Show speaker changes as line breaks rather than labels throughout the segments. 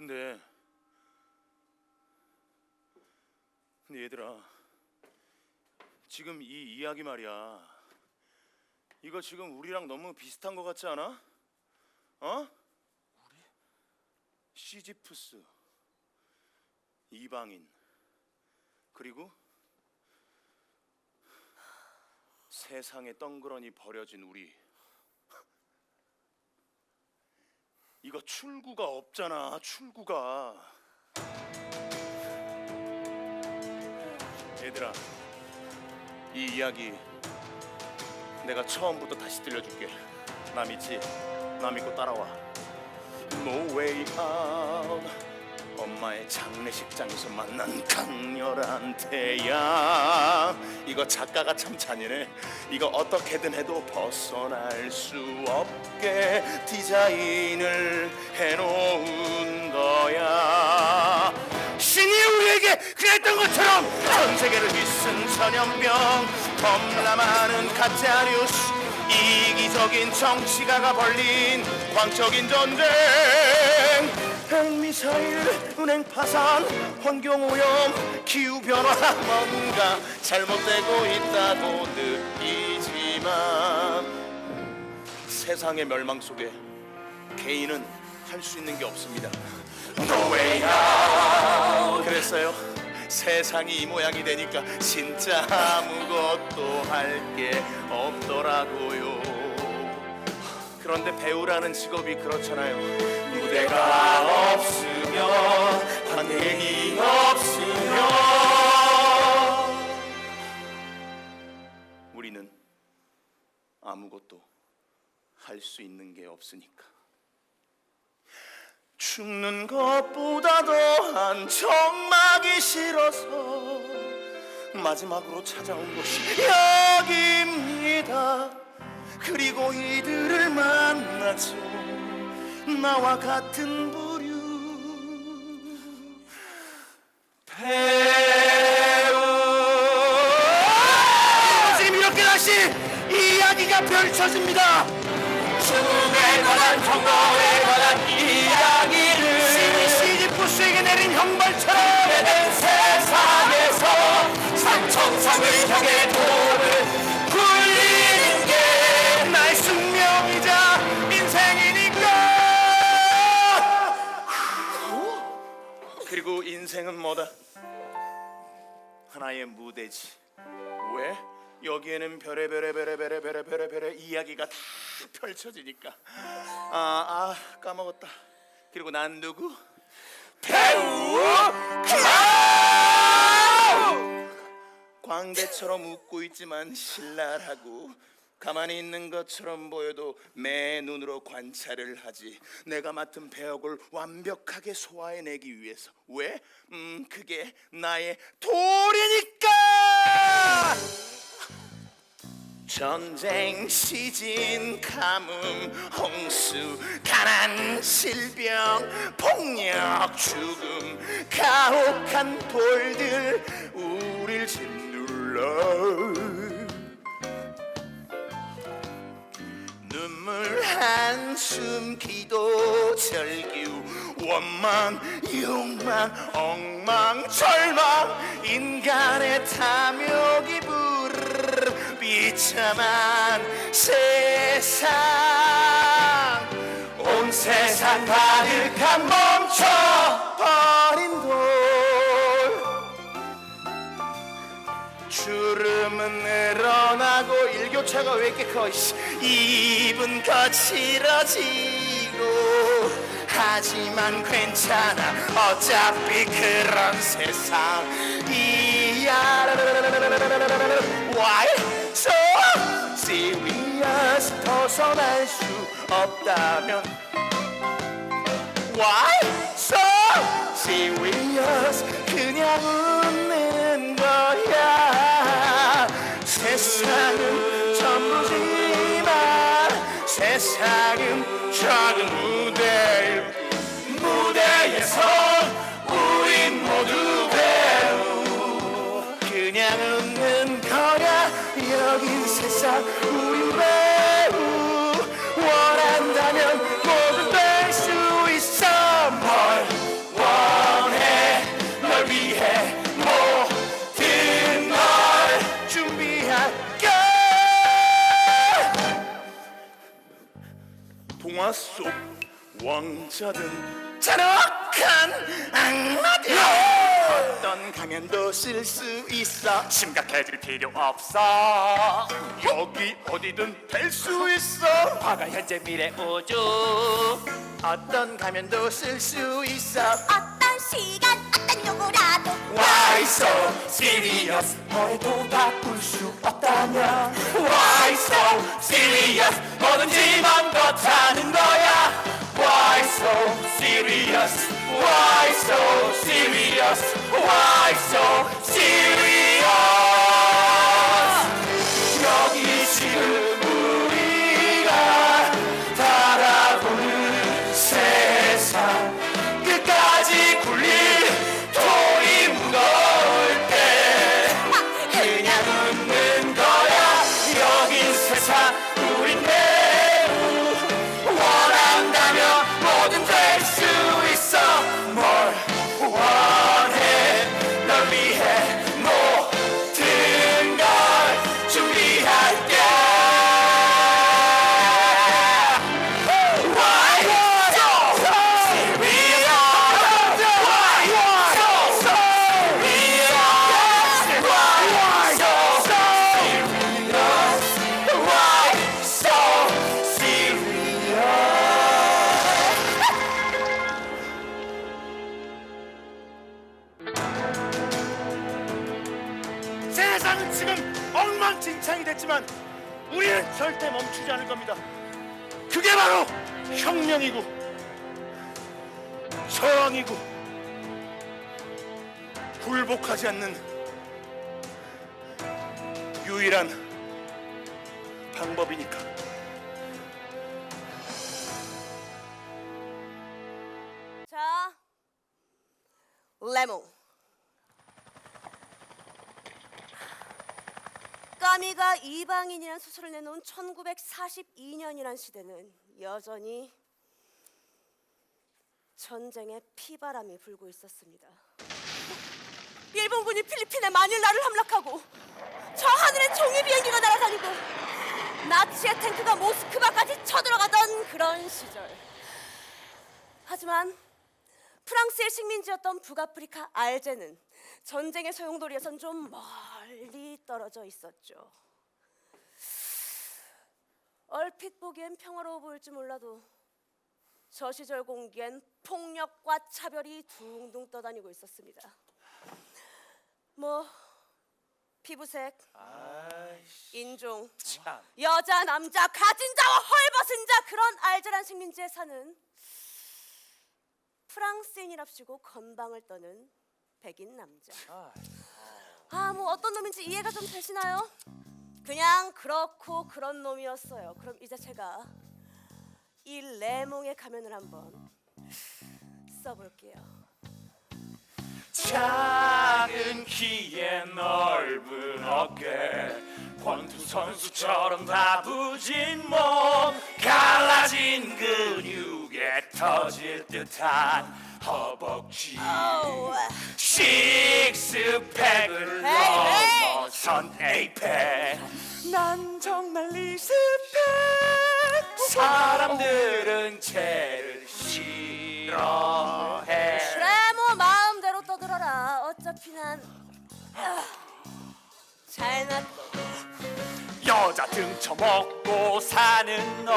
근데 근데 얘들아 지금 이 이야기 말이야 이거 지금 우리랑 너무 비슷한 것 같지 않아? 어? 우리? 시지프스 이방인 그리고 세상에 덩그러니 버려진 우리 이거 출구가 없잖아 출구가. 얘들아 이 이야기 내가 처음부터 다시 들려줄게. 나 믿지? 나 믿고 따라와. No way out 엄마의 장례식장에서 만난 강렬한 태양 이거 작가가 참 잔인해. 이거 어떻게든 해도 벗어날 수 없게 디자인을 해놓은 거야. 신이 우리에게 그랬던 것처럼 전 세계를 휘쓴 전염병 겁나 많은 가짜 뉴스 이기적인 정치가가 벌린 광적인 전쟁 핵미사일 은행 파산 환경오염 기후변화 뭔가 잘못되고 있다고 느끼지만 세상의 멸망 속에 개인은 할 수 있는 게 없습니다. No way out. 그랬어요. 세상이 이 모양이 되니까 진짜 아무것도 할 게 없더라고요. 그런데 배우라는 직업이 그렇잖아요. 무대가 없으면 관객이 없으면 우리는 아무것도 할 수 있는 게 없으니까. 죽는 것보다도 한 정막이 싫어서 마지막으로 찾아온 곳이 여기입니다. 그리고 이들을 만났죠 나와 같은 부류. 배우! 지금 이렇게 다시 이야기가 펼쳐집니다 인생은 뭐다? 하나의 무대지 왜? 여기에는 별의 별의 별의 별의 별의 별의 별의 이야기가 다 펼쳐지니까 아, 아 까먹었다 그리고 난 누구? 배우 클라우 광대처럼 웃고 있지만 신랄하고 가만히 있는 것처럼 보여도 매 눈으로 관찰을 하지. 내가 맡은 배역을 완벽하게 소화해내기 위해서. 왜? 음 그게 나의 도리니까! 전쟁, 시진, 가뭄, 홍수, 가난, 질병, 폭력, 죽음, 가혹한 돌들 우릴 짓눌러 한숨 기도 절규. 원망 욕망 엉망 절망. 인간의 탐욕이 부르르 비참한 세상. 온 세상 가득한 멈춰 버린 돌. 주름은 늘어나고 일교차가 왜 이렇게 커. 입은 거칠어지고 하지만 괜찮아. 어차피 그런 세상이야 Why so serious 벗어날 수 없다면 Why so serious 그냥 웃는 거야 세상은 세상은 작은 무대 무 속 왕자든 잔악한 악마들. 어떤 가면도 쓸 수 있어.
심각해질 필요 없어.
여기 어디든 될 수 있어.
과거 현재 미래 우주.
어떤 가면도 쓸 수 있어
시간 어떤 요구라도
Why so serious 뭐해도 바꿀 수 없다면 Why so serious 뭐든지 맘껏 하는 거야 Why so serious Why so serious Why so serious
저항이고 굴복하지 않는 유일한 방법이니까.
자 레몬 까미가 이방인이라는 소설을 내놓은 1942년이란 시대는 여전히 전쟁의 피바람이 불고 있었습니다. 일본군이 필리핀의 마닐라를 함락하고 저 하늘에 종이 비행기가 날아다니고 나치의 탱크가 모스크바까지 쳐들어가던 그런 시절. 하지만 프랑스의 식민지였던 북아프리카 알제는 전쟁의 소용돌이에선 좀 멀리 떨어져 있었죠. 얼핏 보기엔 평화로워 보일지 몰라도 저 시절 공기엔 폭력과 차별이 둥둥 떠다니고 있었습니다. 뭐 피부색, 인종,
참.
여자, 남자, 가진 자와 헐벗은 자 그런 알잘한 식민지에 사는 프랑스인이랍시고 건방을 떠는 백인 남자. 아, 뭐 어떤 놈인지 이해가 좀 되시나요? 그냥 그렇고 그런 놈이었어요. 그럼 이제 제가 이 레몽의 가면을 한번 써볼게요.
작은 키에 넓은 어깨 권투 선수처럼 다부진 몸 갈라진 근육에 터질 듯한 허벅지
오우,
식스팩을
헤이!
넘어선 에이팩 난 정말 리스펙 사람들은 쟤를
잘났고
여자 등쳐먹고 사는 놈.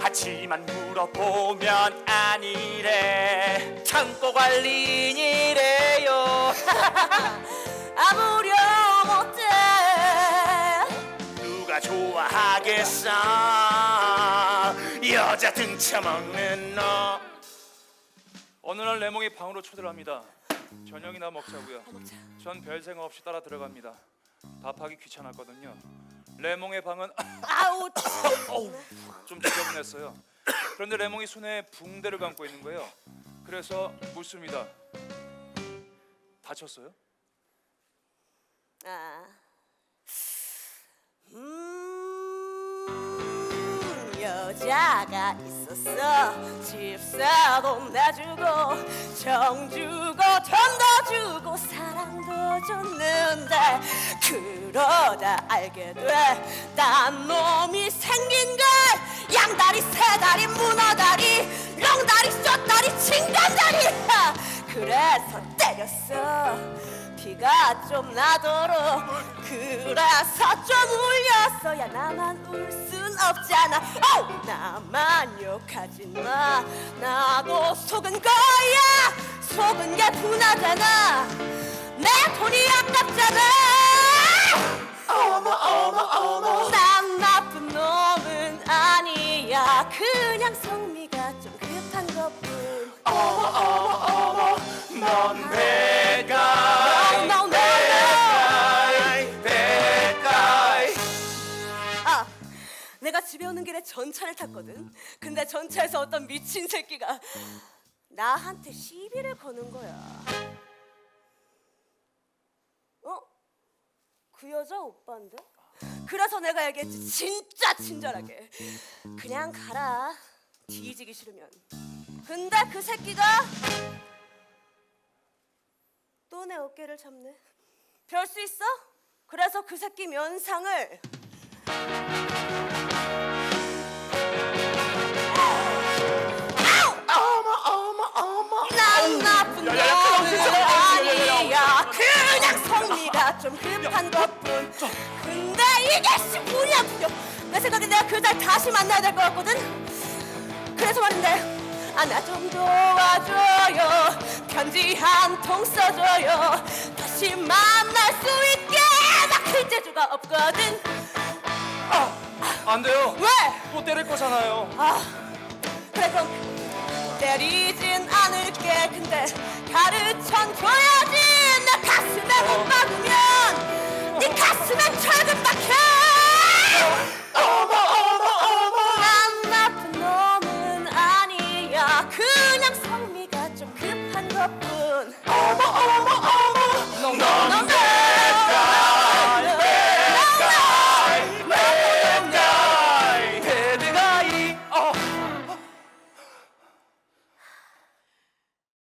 하지만 물어보면 아니래. 창고 관리인이래요.
아무려 못해.
누가 좋아하겠어? 여자 등쳐먹는 너
어느 날 레몽이 방으로 초대합니다. 저녁이나 먹자고요. 전 별 생각 없이 따라 들어갑니다. 밥하기 귀찮았거든요. 레몽의 방은
아우
좀 지저분했어요. 그런데 레몽이 손에 붕대를 감고 있는 거예요. 그래서 묻습니다. 다쳤어요?
아. 음, 여자가 있었어. 집사도 내주고, 정 주고, 돈도 주고, 사랑도 줬는데, 그러다 알게 돼. 딴 놈이 생긴 걸, 양다리, 세다리, 물 날이 쪘다리 진간다리 그래서 때렸어 피가 좀 나도록 그래서 좀 울렸어 야 나만 울 순 없잖아. 오! 나만 욕하지 마. 나도 속은 거야. 속은 게 분하잖아. 내 돈이 아깝잖아 내가 집에 오는 길에 전차를 탔거든. 근데 전차에서 어떤 미친 새끼가 나한테 시비를 거는 거야. 어? 그 여자 오빠인데? 그래서 내가 얘기했지 진짜 친절하게 그냥 가라 뒤지기 싫으면 근데 그 새끼가 또 내 어깨를 잡네 별 수 있어? 그래서 그 새끼 면상을 난 나쁜 놈은 아니야 그냥 성미가 좀 급한 것뿐 근데 이게 씨부냐 부려 내 생각에 내가 그날 다시 만나야 될 것 같거든 그래서 말인데 아나 좀 도와줘요 편지 한 통 써줘요 다시 만날 수 있게 나 글재주가 없거든
안 돼요.
왜?
또 때릴 거잖아요.
아 그래 그럼 때리진 않을게. 근데 가르쳐 줘야지. 내 가슴에 어. 못 박으면 네 가슴에 철근 박혀.